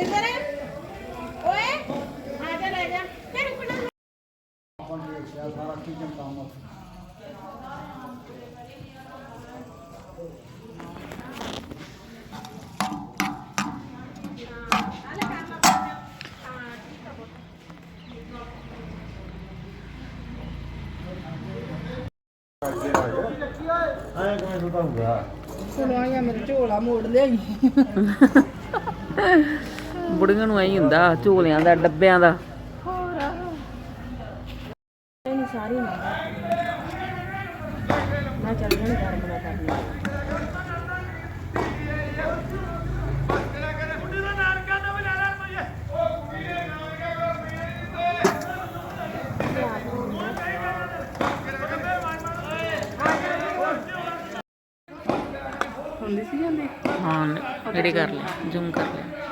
ਮਨਿੰਦਰ ਓਏ ਆ ਜਾ ਲੈ ਜਾ ਤੇ ਰੁਕਣਾ ਐ ਕਿਵੇਂ ਛੋਟਾ ਹੁੰਦਾ ਸੁਣਾਇਆ ਮੇਰੇ ਝੋਲਾ ਮੋੜ ਲਿਆਈ ਬੁੜੀਆਂ ਨੂੰ ਐਂ ਹੁੰਦਾ ਝੋਲਿਆਂ ਦਾ ਡੱਬਿਆਂ ਦਾ। ਹੋਰ ਇਹਨੂੰ ਸਾਰੀ ਨਾ ਮੈਂ ਚੱਲ ਜਣ ਘਰ ਬਣਾ ਕਰਨੀ ਹੁੰਦੀ ਸੀ ਜਾਂਦੀ? ਹਾਂ ਨੇੜੇ ਕਰ ਲਿਆ ਜ਼ੂਮ ਕਰ ਲਿਆ।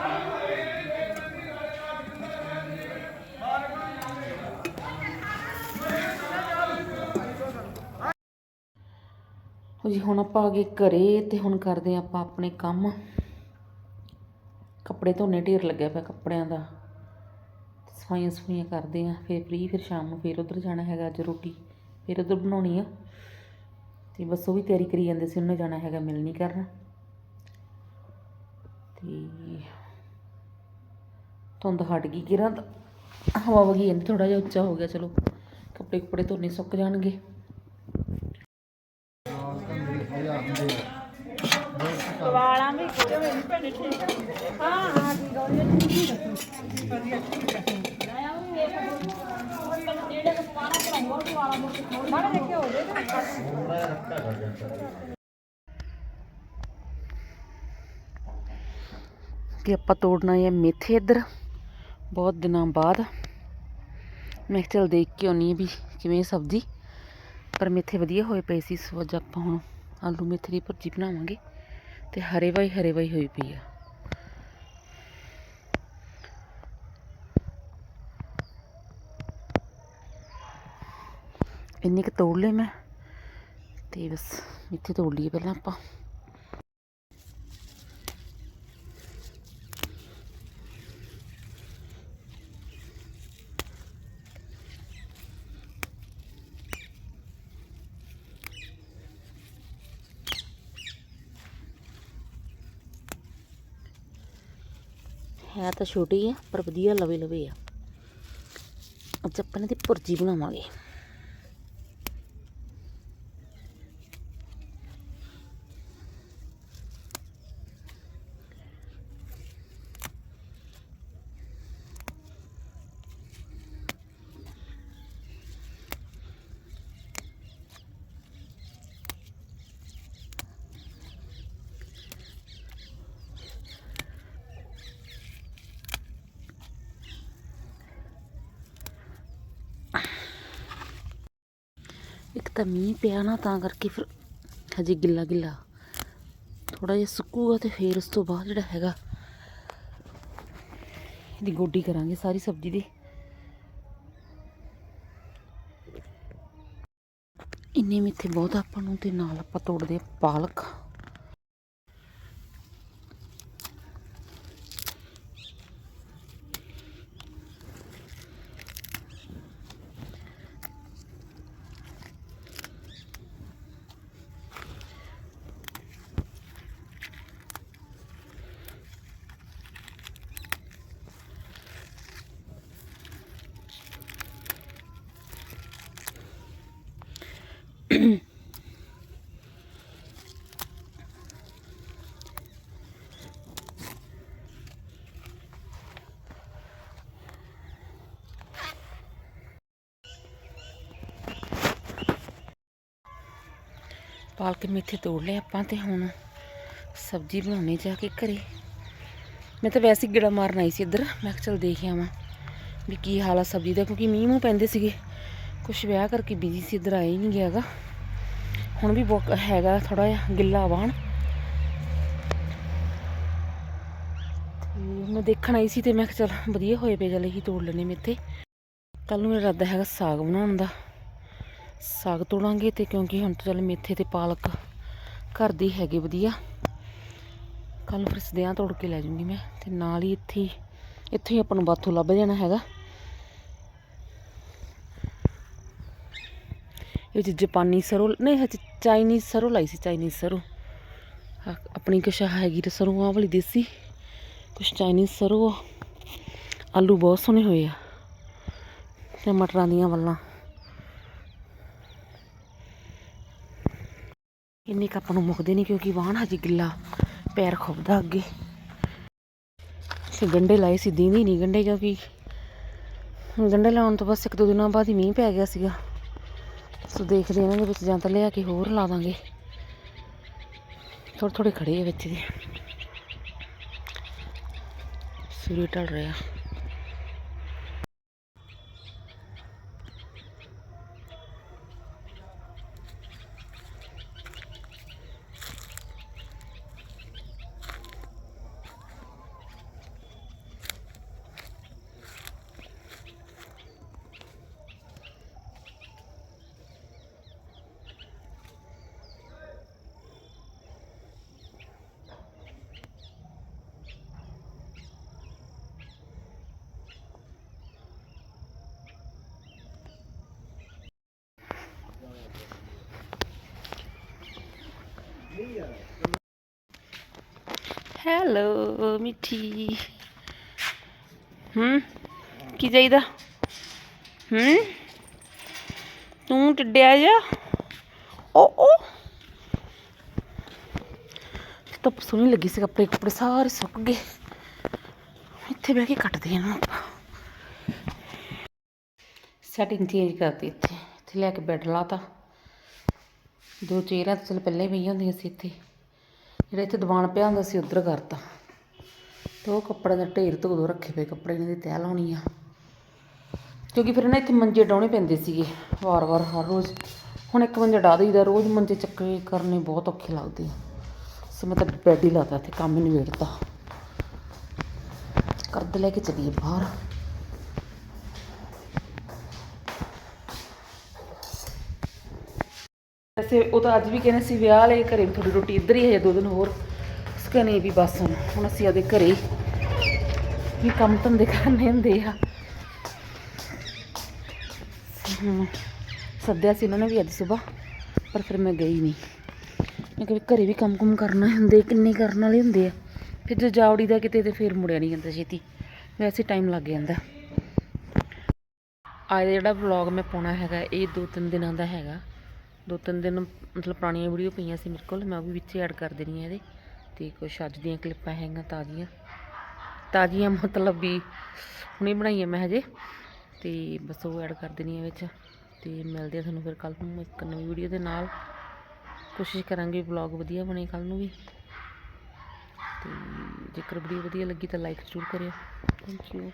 ਜੀ ਹੁਣ ਆਪਾਂ ਆ ਗਏ ਘਰੇ ਤੇ ਹੁਣ ਕਰਦੇ ਹਾਂ ਆਪਾਂ ਆਪਣੇ ਕੰਮ। ਕੱਪੜੇ ਧੋਣੇ ਢੇਰ ਲੱਗਿਆ ਪਿਆ ਕੱਪੜਿਆਂ ਦਾ। ਸਫਾਈਆਂ ਸਫਾਈਆਂ ਕਰਦੇ ਆ ਫਿਰ ਫ੍ਰੀ, ਫਿਰ ਸ਼ਾਮ ਨੂੰ ਫਿਰ ਉਧਰ ਜਾਣਾ ਹੈਗਾ ਅੱਜ ਰੋਟੀ, ਫਿਰ ਉਧਰ ਬਣਾਉਣੀ ਆ। ਤੇ ਬਸ ਉਹ ਵੀ ਤਿਆਰੀ ਕਰੀ ਜਾਂਦੇ ਸੀ, ਉਹਨੇ ਜਾਣਾ ਹੈਗਾ ਮਿਲ ਨਹੀਂ ਕਰਨਾ। ਤੇ ਧੁੰਦ ਹਟ ਗਈ ਕਿਰਾਂ ਤਾਂ ਹਵਾ ਵਗੀ ਜਾਂਦੀ ਥੋੜਾ ਜਿਹਾ ਉੱਚਾ ਹੋ ਗਿਆ, ਚਲੋ। ਕੱਪੜੇ ਕੁਪੜੇ ਧੋਣੇ ਸੁੱਕ ਜਾਣਗੇ ਵਾਲਾਂ ਵੀ ਕਿਤੇ ਵੀ ਭੈਣੇ ਠੀਕ ਹਾਂ ਹਾਂ ਠੀਕ ਹੋ ਜੇ ਵਧੀਆ ਠੀਕ ਹੈ ਲੈ ਆਉਂ ਵੇਖ ਜਿਹੜੇ ਕੋ ਪਾਣਾ ਕਰਾ ਹੋਰ ਵੀ ਵਾਲਾ ਮੁੱਕ ਥੋੜੀ ਮਾੜੇ ਦੇਖੇ ਹੋ ਜੇ ਕਿ ਆਪਾਂ ਤੋੜਨਾ ਹੈ ਮੇਥੇ ਇੱਧਰ ਬਹੁਤ ਦਿਨਾਂ ਬਾਅਦ ਮੈਂ ਕਿਹਾ ਚੱਲ ਦੇਖ ਕੇ ਆਉਣੀ ਵੀ ਕਿਵੇਂ ਸਬਜ਼ੀ ਪਰ ਮੇਥੇ ਵਧੀਆ ਹੋਏ ਪਏ ਸੀ ਸੋ ਅੱਜ ਆਪਾਂ ਹੁਣ ਆਲੂ ਮੇਥੇ ਦੀ ਭੁਰਜੀ ਬਣਾਵਾਂਗੇ ਤੇ ਹਰੇ ਵਾਈ ਹਰੇ ਵਾਈ ਹੋਈ ਪਈ ਆ। ਇੰਨੀ ਕੁ ਤੋੜ ਲਏ ਮੈਂ, ਤੇ ਬਸ ਮੇਥੇ ਤੋੜ ਲਈਏ ਪਹਿਲਾਂ ਆਪਾਂ। ਹੈ ਤਾਂ ਛੋਟੀ ਆ ਪਰ ਵਧੀਆ ਲਵੇ ਲਵੇ ਆ। ਅੱਜ ਆਪਾਂ ਇਹਦੀ ਭੁਰਜੀ ਬਣਾਵਾਂਗੇ। ਇੱਕ ਤਾਂ ਮੀਂਹ ਪਿਆ ਨਾ ਤਾਂ ਕਰਕੇ ਫਿਰ ਹਜੇ ਗਿੱਲਾ ਗਿੱਲਾ। ਥੋੜਾ ਜਿਹਾ ਸੁੱਕੂਗਾ ਤੇ ਫਿਰ ਉਸ ਤੋਂ ਬਾਅਦ ਜਿਹੜਾ ਹੈਗਾ, ਇਹਦੀ ਗੋਡੀ ਕਰਾਂਗੇ ਸਾਰੀ ਸਬਜ਼ੀ ਦੀ। ਇੰਨੇ ਮਿੱਥੇ ਬਹੁਤ ਆਪਾਂ ਨੂੰ ਤੇ ਨਾਲ ਆਪਾਂ ਤੋੜਦੇ ਆ ਪਾਲਕ। ਪਾਲਕ ਮੇਥੇ ਤੋੜ ਲਿਆ ਆਪਾਂ ਤੇ ਹੁਣ ਸਬਜ਼ੀ ਬਣਾਉਣੀ ਜਾ ਕੇ ਘਰੇ। ਮੈਂ ਤਾਂ ਵੈਸੇ ਹੀ ਗੇੜਾ ਮਾਰਨ ਆਈ ਸੀ ਇੱਧਰ। ਮੈਂ ਕਿਹਾ ਚਲ ਦੇਖ ਆਵਾਂ ਵੀ ਕੀ ਹਾਲ ਆ ਸਬਜ਼ੀ ਦਾ, ਕਿਉਂਕਿ ਮੀਂਹ ਮੂੰਹ ਪੈਂਦੇ ਸੀਗੇ। ਕੁਛ ਵਿਆਹ ਕਰਕੇ ਬਿਜ਼ੀ ਸੀ, ਇੱਧਰ ਆਏ ਨਹੀਂ ਗਿਆਗਾ ਹੁਣ ਵੀ ਬਹੁਤ ਹੈਗਾ ਥੋੜਾ ਜਿਹਾ, ਗਿੱਲਾ ਵਾਣ ਤੇ ਮੈਂ ਦੇਖਣ ਆਈ ਸੀ ਤੇ ਮੈਂ ਕਿਹਾ ਚਲ ਵਧੀਆ ਹੋਏ ਪਏ, ਚਲ ਇਹੀ ਤੋੜ ਲੈਣੇ ਮੇਥੇ ਕੱਲ ਨੂੰ ਮੇਰਾ ਇਰਾਦਾ ਹੈਗਾ ਸਾਗ ਬਣਾਉਣ ਦਾ। ਸਾਗ ਤੋੜਾਂਗੇ ਤੇ ਕਿਉਂਕਿ ਹੁਣ ਤਾਂ ਚੱਲ ਮੇਥੇ ਤੇ ਪਾਲਕ ਘਰ ਦੀ ਹੈਗੀ ਵਧੀਆ। ਕੱਲ ਫਿਰ ਸਦਿਆਂ ਤੋੜ ਕੇ ਲੈ ਜੂੰਗੀ ਮੈਂ, ਤੇ ਨਾਲ ਹੀ ਇੱਥੇ ਇੱਥੇ ਹੀ ਆਪਾਂ ਨੂੰ ਬਾਥੂ ਲੱਭ ਜਾਣਾ ਹੈਗਾ। ਵਿੱਚ 'ਚ ਜਾਪਾਨੀ ਸਰੋਂ, ਨਹੀਂ ਹਜੇ ਚਾਈਨੀਜ਼ ਸਰੋਂ ਲਾਈ ਸੀ, ਚਾਈਨੀਜ਼ ਸਰੋਂ। ਆਪਣੀ ਕੁਛ ਹੈਗੀ ਤੇ ਸਰੋਂ ਆ ਵਾਲੀ ਦੇਸੀ। ਕੁਛ ਚਾਈਨੀਜ਼ ਸਰੋਂ ਆਲੂ ਬਹੁਤ ਸੋਹਣੇ ਹੋਏ ਆ। ਤੇ ਮਟਰਾਂ ਦੀਆਂ ਵੱਲਾਂ। ਇੰਨੇ ਕੁ ਆਪਾਂ ਨੂੰ ਮੁੱਕਦੇ ਨਹੀਂ ਕਿਉਂਕਿ ਵਾਹਣ ਹਜੇ ਗਿੱਲਾ, ਪੈਰ ਖੁੱਬਦਾ ਅੱਗੇ। ਤੇ ਗੰਡੇ ਲਾਏ ਸੀ, ਦੀਂਦੀ ਨਹੀਂ ਗੰਡੇ ਕਿਉਂਕਿ ਗੰਡੇ ਲਾਉਣ ਤੋਂ ਬਸ ਇੱਕ ਦੋ ਦਿਨਾਂ ਬਾਅਦ ਹੀ ਮੀਂਹ ਪੈ ਗਿਆ ਸੀਗਾ। ਸੋ ਦੇਖਦੇ ਇਹਨਾਂ ਦੇ ਵਿੱਚ, ਜਾਂ ਤਾਂ ਲਿਆ ਕੇ ਹੋਰ ਲਾ ਦਾਂਗੇ। ਥੋੜੇ ਥੋੜੇ ਖੜੇ ਆ ਵਿੱਚ ਦੇ। ਸੂਰਜ ਢਲ ਰਿਹਾ। ਹੈਲੋ ਮਿੱਠੀ ਹੂੰ? ਕੀ ਚਾਹੀਦਾ? ਹੂੰ? ਤੂੰ ਟਿੱਡਿਆ ਜਾ? ਓ ਓ। ਧੁੱਪ ਸੋਹਣੀ ਲੱਗੀ ਸੀ ਕੱਪੜੇ ਕੱਪੜੇ ਸਾਰੇ ਸੁੱਕ ਗਏ। ਇੱਥੇ ਬਹਿ ਕੇ ਕੱਟਦੇ ਇਹਨਾਂ ਆਪਾਂ। ਸੈਟਿੰਗ ਚੇਂਜ ਕਰਤੀ ਇੱਥੇ। ਇੱਥੇ ਲੈ ਕੇ ਬੈੱਡ ਲਾਤਾ। ਦੋ ਚੇਅਰਾਂ ਤਾਂ ਚਲ ਪਹਿਲਾਂ ਹੀ ਪਈਆਂ ਹੁੰਦੀਆਂ ਸੀ ਇੱਥੇ। ਜਿਹੜਾ ਇੱਥੇ ਦੀਵਾਨ ਪਿਆ ਹੁੰਦਾ ਸੀ, ਉੱਧਰ ਕਰਤਾ। ਤੇ ਉਹ ਕੱਪੜੇ ਦਾ ਢੇਰ ਧੋ ਧੋ ਰੱਖੇ ਪਏ, ਕੱਪੜੇ ਇਹਨਾਂ ਦੀ ਤਹਿ ਲਾਉਣੀ ਆ। ਕਿਉਂਕਿ ਫਿਰ ਨਾ ਇੱਥੇ ਮੰਜੇ ਡਾਉਣੇ ਪੈਂਦੇ ਸੀਗੇ, ਵਾਰ-ਵਾਰ, ਹਰ ਰੋਜ਼। ਹੁਣ ਇੱਕ ਮੰਜਾ ਡਾ ਦਈਦਾ, ਰੋਜ਼ ਮੰਜੇ ਚੱਕੇ ਕਰਨੇ ਬਹੁਤ ਔਖੇ ਲੱਗਦੇ ਆ। ਸੋ ਮੈਂ ਤਾਂ ਬੈੱਡ ਹੀ ਲਾਤਾ, ਇੱਥੇ ਕੰਮ ਹੀ ਨਹੀਂ ਕਰਦੇ ਲੈ ਕੇ ਚਲੀਏ ਬਾਹਰ। ਵੈਸੇ ਉਹ ਤਾਂ ਅੱਜ ਵੀ ਕਹਿੰਦੇ ਸੀ ਵਿਆਹ ਲਈ ਘਰੇ ਵੀ ਥੋੜੀ ਰੋਟੀ ਇੱਧਰ ਹੀ ਹੈ, ਦੋ ਦਿਨ ਹੋਰ। ਉਸ ਵੀ ਬਸ ਹੁਣ ਹੁਣ ਅਸੀਂ ਆਦੇ ਘਰੇ ਵੀ ਕੰਮ ਧੰਦੇ ਕਰਨੇ ਹੁੰਦੇ ਆ। ਸੱਦਿਆ ਸੀ ਉਹਨਾਂ ਨੇ ਵੀ ਅੱਜ ਸਵੇਰ ਪਰ ਫਿਰ ਮੈਂ ਗਈ ਨਹੀਂ। ਮੈਂ ਕਿਹਾ ਵੀ ਘਰੇ ਵੀ ਕੰਮ ਕੁਮ ਕਰਨਾ ਹੁੰਦੇ, ਕਿੰਨੇ ਕਰਨ ਵਾਲੇ ਹੁੰਦੇ ਆ। ਫਿਰ ਜੇ ਜਾਵੜੀ ਦਾ ਕਿਤੇ ਤੇ ਫਿਰ ਮੁੜਿਆ ਨਹੀਂ ਜਾਂਦਾ ਛੇਤੀ। ਵੈਸੇ ਟਾਈਮ ਲੱਗ ਜਾਂਦਾ। ਅੱਜ ਦਾ ਜਿਹੜਾ ਵਲੌਗ ਮੈਂ ਪਾਉਣਾ ਹੈਗਾ, ਇਹ ਦੋ ਤਿੰਨ ਦਿਨਾਂ ਦਾ ਹੈਗਾ। ਦੋ ਤਿੰਨ ਦਿਨ ਮਤਲਬ ਪੁਰਾਣੀਆਂ ਵੀਡੀਓ ਪਈਆਂ ਸੀ ਮੇਰੇ ਕੋਲ, ਮੈਂ ਉਹ ਵੀ ਵਿੱਚ ਐਡ ਕਰ ਦੇਣੀ ਇਹਦੇ ਤੇ ਕੁਝ ਅੱਜ ਦੀਆਂ ਕਲਿੱਪਾਂ ਹੈਗੀਆਂ ਤਾਜ਼ੀਆਂ। ਤਾਜ਼ੀਆਂ ਮਤਲਬ ਵੀ ਹੁਣੇ ਬਣਾਈਆਂ ਮੈਂ ਹਜੇ ਤੇ ਬਸ ਉਹ ਐਡ ਕਰ ਦੇਣੀ ਹੈ ਵਿੱਚ ਤੇ ਮਿਲਦੇ ਆ ਤੁਹਾਨੂੰ ਫਿਰ ਕੱਲ ਨੂੰ ਇੱਕ ਨਵੀਂ ਵੀਡੀਓ ਦੇ ਨਾਲ। ਕੋਸ਼ਿਸ਼ ਕਰਾਂਗੇ ਵਲੌਗ ਵਧੀਆ ਬਣੇ ਕੱਲ ਨੂੰ ਵੀ। ਤੇ ਜੇਕਰ ਵੀਡੀਓ ਵਧੀਆ ਲੱਗੀ ਤਾਂ ਲਾਈਕ ਜ਼ਰੂਰ ਕਰਿਓ। Thank you